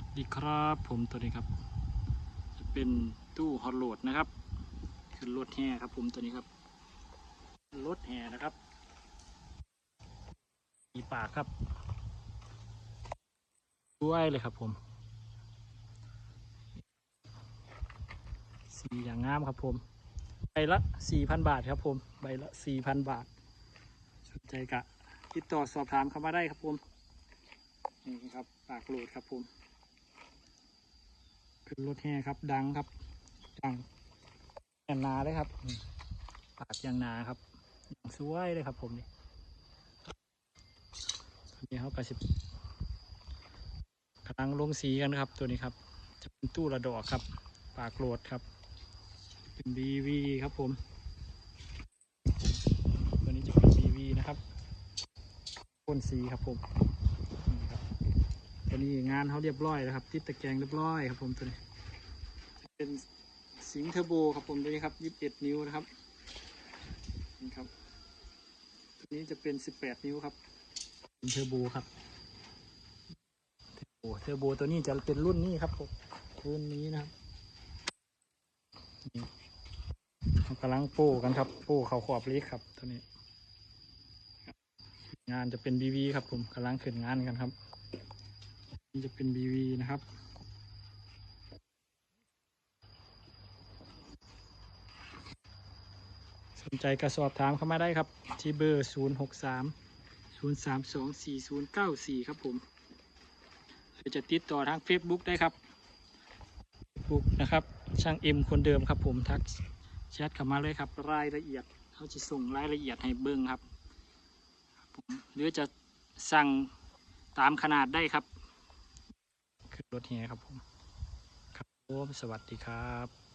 วัสดีครับ ผมตัวนี้ครับ จะเป็นตู้ฮอตโหลดนะครับขึ้นรถแห่ครับ ผมตัวนี้ครับรถแห่นะครับ มีปากครับด้วยเลยครับ ผม สีอย่างงามครับ ผม ใบละสี่พันบาทครับ ผม ใบละสี่พันบาทสนใจกะติดต่อสอบถามเข้ามาได้ครับผมนี่ครับปากโหลดครับผม ขึ้นรถแห่ครับ ดังครับ ดังแอนนาเลยครับปากยางนาครับอย่างสวยเลยครับ ผมนี่ตัวนี้เขากระสิบกำลังลงสีกันครับ ตัวนี้ครับ จะเป็นตู้ระดอกครับ ปากโหลดครับ เป็น BV ครับผม ตัวนี้จะเป็น BV นะครับพ่นสีครับผมตัวนี้งานเขาเรียบร้อยแล้วครับติดตะแกรงเรียบร้อยครับผมตัวนี้ เป็นสิงเทอร์โบครับผมตัวนี้ครับ 21 นิ้วนะครับนี่ครับตัวนี้จะเป็น 18 นิ้วครับเป็นเทอร์โบครับเทอร์โบเทอร์โบตัวนี้จะเป็นรุ่นนี้ครับผมรุ่นนี้นะครับนี่เรากำลังโป้กันครับโป้เขาขอบเล็กครับตัวนี้ งานจะเป็น BV ครับผมกำลังขึ้นงานกันครับนี่จะเป็น BV นะครับ สนใจกระสอบถามเข้ามาได้ครับ ที่เบอร์ 0 6 3 0 3 2 4 0 9 4 ครับผมหรือจะติดต่อทาง Facebook ได้ครับ Facebook นะครับ ช่างเอ็มคนเดิมครับผมทักแชทเข้ามาเลยครับ รายละเอียดเขาจะส่งรายละเอียดให้เบิ้งครับหรือจะสั่งตามขนาดได้ครับ คือรถแห่ครับผม ครับผมสวัสดีครับ